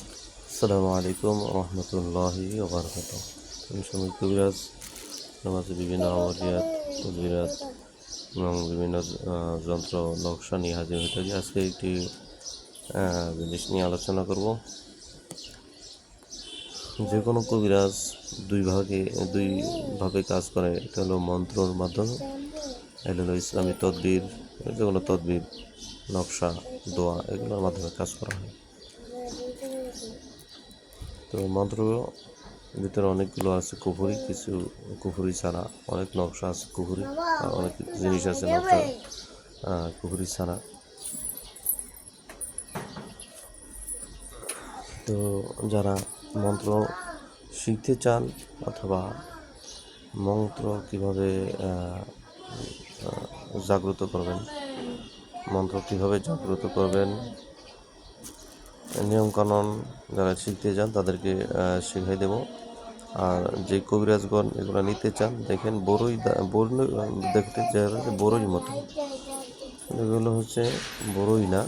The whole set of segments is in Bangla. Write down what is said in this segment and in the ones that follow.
আসসালামু আলাইকুম রহমতুল্লাহি ওবরকাত আমি কবিরাজ নামাজে বিভিন্ন আমলিয়াত, তদবিরাত এবং বিভিন্ন যন্ত্র নকশা নিয়ে হাজির হয়ে থাকি। আজকে একটি জিনিস নিয়ে আলোচনা করব। যে কোনো কবিরাজ দুই ভাগে, দুই ভাবে কাজ করে। এটা হলো মন্ত্রর মাধ্যমে, এটা হলো ইসলামী তদবির যে কোনো তদবির, নকশা, দোয়া, এগুলোর মাধ্যমে কাজ করা হয়। তো মন্ত্র ভিতরে অনেকগুলো আছে কুফুরি, কিছু কুফুরি ছাড়া, অনেক নকশা আছে কুফুরি অনেক জিনিস আছে নকশা কুফুরি ছাড়া। তো যারা মন্ত্র শিখতে চান অথবা মন্ত্র কীভাবে জাগ্রত করবেন, মন্ত্র কীভাবে জাগ্রত করবেন নিয়মকানুন যারা শিখতে চান তাদেরকে শিখাই দেব। আর যে কবিরাজগণ এগুলো নিতে চান, দেখেন বড়ই দা- বড় দেখতে যারা বড়ই মতো। এগুলো হচ্ছে বড়ই না,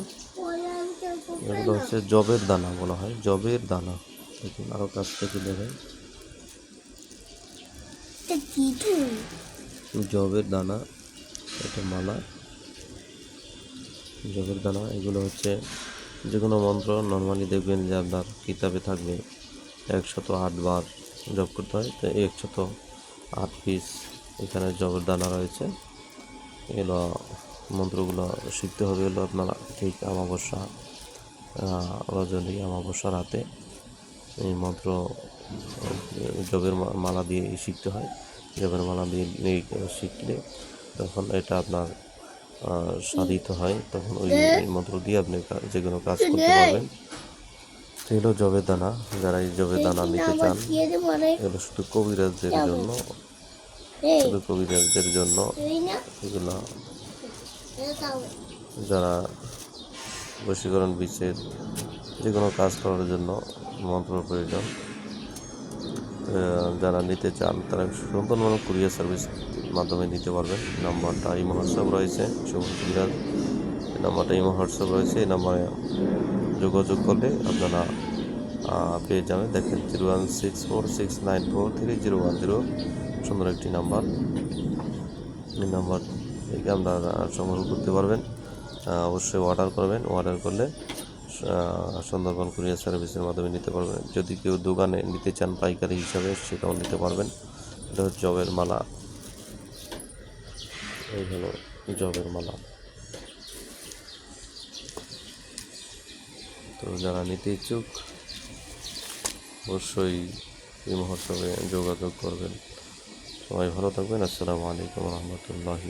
এগুলো হচ্ছে জবের দানা বলা হয়, জবের দানা। দেখুন আরও কাছ থেকে দেখেন। জবের দানা, এটা মালা। জবের দানা, এগুলো হচ্ছে যে কোনো মন্ত্র নর্মালি দেখবেন যে আপনার কিতাবে থাকবে একশত আট বার জপ করতে হয়। তো একশত আট পিস এখানে জবের দানা রয়েছে। এগুলো মন্ত্রগুলো শিখতে হবে হলো আপনারা ঠিক অমাবস্যা রজনী অমাবস্যা রাতে। এই মন্ত্র জবের মালা দিয়ে শিখতে হয়। জবের মালা দিয়ে শিখলে তখন এটা আপনার সাধিত হয় তখন ওই মন্ত্র দিয়ে আপনি যে কোনো কাজ করতে পারবেন। এগুলো জবের দানা যারা এই জবের দানা নিতে চান এগুলো শুধু কবিরাজদের জন্য শুধু কবিরাজদের জন্য। এগুলো যারা বশীকরণ বিচ্ছেদ যে কোনো কাজ করার জন্য মন্ত্র প্রয়োজন। যারা নিতে চান, তারা সুন্দরমানের কুরিয়ার সার্ভিস মাধ্যমে নিতে পারবেন। নাম্বারটা ইমো হোয়াটসঅ্যাপ রয়েছে বিরাজ এই নাম্বারটা ইমো হোয়াটসঅ্যাপ রয়েছে, এই নাম্বারে যোগাযোগ করলে আপনারা পেয়ে যাবেন। দেখেন, zero one six four six nine four three zero one zero, সুন্দর একটি নাম্বার। এই নাম্বার থেকে আপনারা সংগ্রহ করতে পারবেন। অবশ্যই অর্ডার করবেন। অর্ডার করলে সুন্দরবন কুরিয়ার সার্ভিসের মাধ্যমে নিতে পারবেন। যদি কেউ দোকানে নিতে চান পাইকারি হিসাবে, সেটাও নিতে পারবেন। এটা হচ্ছে জবের মালা। এই হলো জবের মালা। তো যারা নিতে ইচ্ছুক, অবশ্যই এই মহোৎসবে যোগাযোগ করবেন। সবাই ভালো থাকবেন। আসসালামু আলাইকুম রহমতুল্লাহি